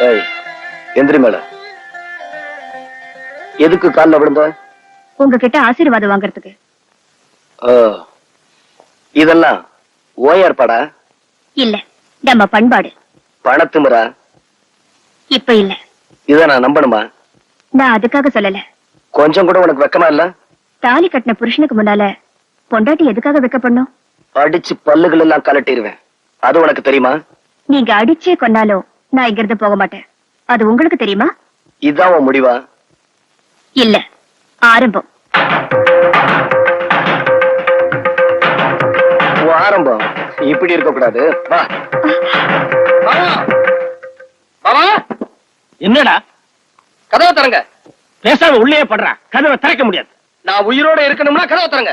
ஏய் எந்திரி மேல. எதுக்கு கால்ல விழுந்த? உங்ககிட்ட ஆசீர்வாதம் வாங்குறதுக்கு. ஓ, இதெல்லாம் ஓ ஏற்பாடா? இல்ல நம்ம பண்பாடு. பணத்துமுறா இப்ப இல்ல. இத நான் நம்பணுமா? நான் அதுக்காக சொல்லல. கொஞ்சம் கூட உனக்கு வெக்கமா இல்ல? தாலி கட்டின புருஷனுக்கு முன்னால பொண்டாட்டி எதுக்காக வைக்கப்படணும்? அடிச்சு பல்லுகள் எல்லாம் கலட்டிடுவேன் அது உனக்கு தெரியுமா? நீங்க அடிச்சே கொன்னாலும் நான் இங்க இருந்து போக மாட்டேன். அது உங்களுக்கு தெரியுமா? இதான் உன் முடிவா? இல்ல ஆரம்பம். உன் ஆரம்பம் இப்படி இருக்க கூடாது வா. மாமா. என்னடா? கதவை திறங்க. பேசாம உள்ளே படுறா. கதவை திறக்க முடியாது. நான் உயிரோட இருக்கணும்னா கதவை திறங்க.